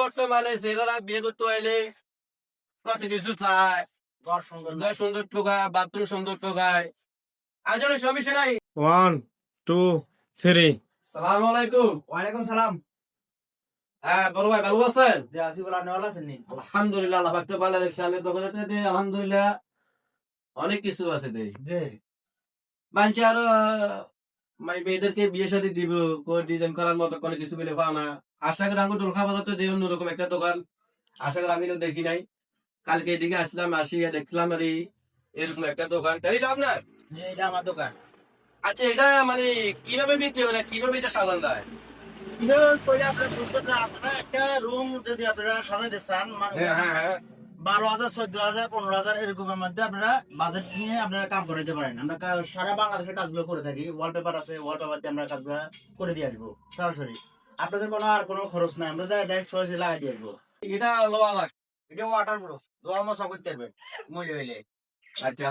বর্তমানে ছেলেরা বিয়ে করতে আইলে কত কিছু চায়? ঘর সুন্দর সুন্দর সুন্দর টোকায় বাথরুম সুন্দর টোকায় আসলে সমস্যা নাই? ওয়ান টু থ্রি সালাম আলাইকুম। ওয়ালাইকুম সালাম। হ্যাঁ বড় ভাই ভালো আছেন? যে আসি বলা আপনি ভালো আছেন আলহামদুলিল্লাহ আল্লাহ পাকতে ভালো রেখেছে আমি দোকানে আলহামদুলিল্লাহ। অনেক কিছু আছে দে জি। মানছি আরও মানে মেয়েদেরকে বিয়ে সাথে দিব ডিজাইন করার মতো কোনো কিছু মিলে পাও না। আশা করি আমি দোলখা বাজার তো দেই অন্যরকম একটা দোকান। আশা করি আমি দেখি নাই। কালকে এদিকে আসলাম আসিয়া দেখলাম আর এরকম একটা দোকান। তাই তো আপনার? যে এটা আমার দোকান। আচ্ছা এটা মানে কীভাবে বিক্রি করে কীভাবে এটা সাজান যায়? কীভাবে কইলে আপনারা বুঝবেন না আপনারা একটা রুম যদি আপনারা সাজাইতে চান মানে হ্যাঁ হ্যাঁ হ্যাঁ। বারো হাজার চোদ্দ হাজার পনেরো হাজার এরকমের মধ্যে আপনারা বাজেট নিয়ে আপনারা কাম করাইতে পারেন। আমরা সারা বাংলাদেশের কাজগুলো করে থাকি। ওয়ালপেপার আছে ওয়ালপেপার দিয়ে আমরা কাজগুলো করে দিয়ে আসব সরাসরি। আপনাদের কোনো আর কোনো খরচ নাই আমরা যাই ডাইরেক্ট সরাসরি লাগাই দিয়ে আসব। এটা লোয়া লাগ এটা ওয়াটার প্রুফ দোয়া মশা করতে পারবেন মহিলা হইলে। আচ্ছা